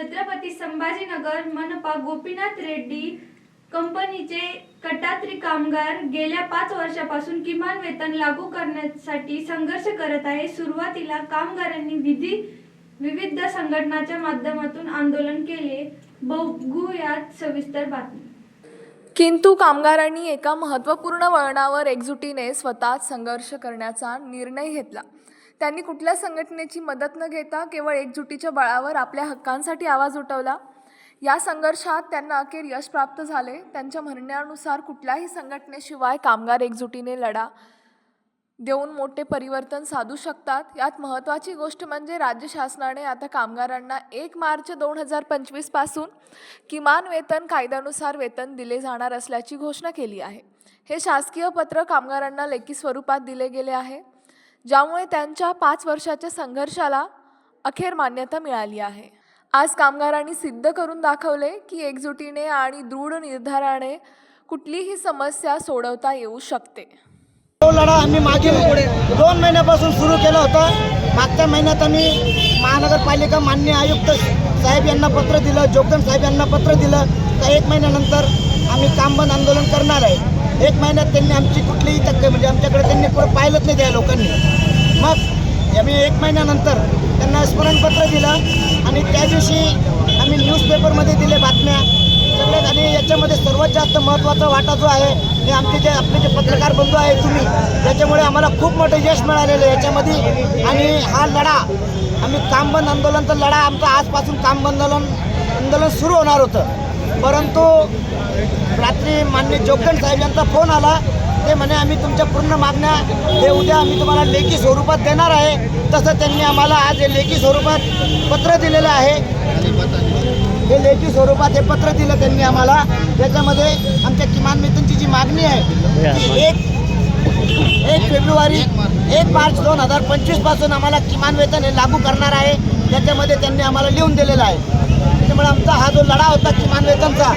छत्रपती संभाजीनगर मनपा गोपीनाथ रेड्डी कंपनीचे कटात्री कामगार गेल्या पाच वर्षापासून किमान वेतन लागू करण्यासाठी संघर्ष करत आहे. सुरुवातीला कामगारांनी विधी विविध संघटनाच्या माध्यमातून आंदोलन केले. बघूयात सविस्तर बातमी. किंतु कामगारांनी एका महत्त्वपूर्ण वळणावर एकजुटीने स्वतः संघर्ष करण्याचा निर्णय घेतला. त्यांनी कुठल्या संघटनेची मदत न घेता केवळ एकजुटीच्या बळावर आपल्या हक्कांसाठी आवाज उठवला? या संघर्षात त्यांना अखेर यश प्राप्त झाले. त्यांच्या म्हणण्यानुसार कुठल्याही संघटनेशिवाय कामगार एकजुटीने लढा देऊन मोठे परिवर्तन साधू शकतात. यात महत्त्वाची गोष्ट म्हणजे राज्य शासनाने आता कामगारांना एक मार्च दोन हजार पंचवीसपासून किमान वेतन कायद्यानुसार वेतन दिले जाणार असल्याची घोषणा केली आहे. हे शासकीय पत्र कामगारांना लेखी स्वरूपात दिले गेले आहे. ज्यामुळे त्यांच्या पाच वर्षाच्या संघर्षाला अखेर मान्यता मिळाली आहे. आज कामगारांनी सिद्ध करून दाखवले की एकजुटीने आणि दृढ निर्धाराने कुठलीही समस्या सोडवता येऊ शकते. तो लढा आम्ही मागील दोन महिन्यापासून सुरू केला होता. मागच्या महिन्यात आम्ही महानगरपालिका मान्य आयुक्त साहेब यांना पत्र दिलं जोगदन साहेब यांना पत्र दिलं. तर एक महिन्यानंतर आम्ही काम बंद आंदोलन करणार आहे. एक महिन्यात त्यांनी आमची कुठलीही तक्क म्हणजे आमच्याकडे त्यांनी पुढे पाहिलंच नाही त्या लोकांनी. मग आम्ही एक महिन्यानंतर त्यांना स्मरणपत्र दिलं आणि त्या दिवशी आम्ही न्यूजपेपरमध्ये दिले बातम्या. आणि याच्यामध्ये सर्वात जास्त महत्त्वाचा वाटा जो आहे हे आमचे जे आपले जे पत्रकार बंधू आहे तुम्ही त्याच्यामुळे आम्हाला खूप मोठं यश मिळालेलं आहे याच्यामध्ये. आणि हा लढा आम्ही काम बंद आंदोलनचा लढा आमचा आजपासून काम बंद आंदोलन आंदोलन सुरू होणार होतं. परंतु रात्री मान्य जोगदंड साहेब यांचा फोन आला. ते म्हणे आम्ही तुमच्या पूर्ण मागण्या हे उद्या आम्ही तुम्हाला लेखी स्वरूपात देणार आहे. तसं त्यांनी आम्हाला आज हे लेखी स्वरूपात पत्र दिलेलं आहे. हे लेखी स्वरूपात हे पत्र दिलं त्यांनी आम्हाला. त्याच्यामध्ये आमच्या किमान वेतनची जी मागणी आहे ती एक एक फेब्रुवारी एक मार्च दोन हजार पंचवीसपासून आम्हाला किमान वेतन हे लागू करणार आहे. त्याच्यामध्ये त्यांनी आम्हाला लिहून दिलेलं आहे. त्याच्यामुळे आमचा हा जो लढा होता किमान वेतनचा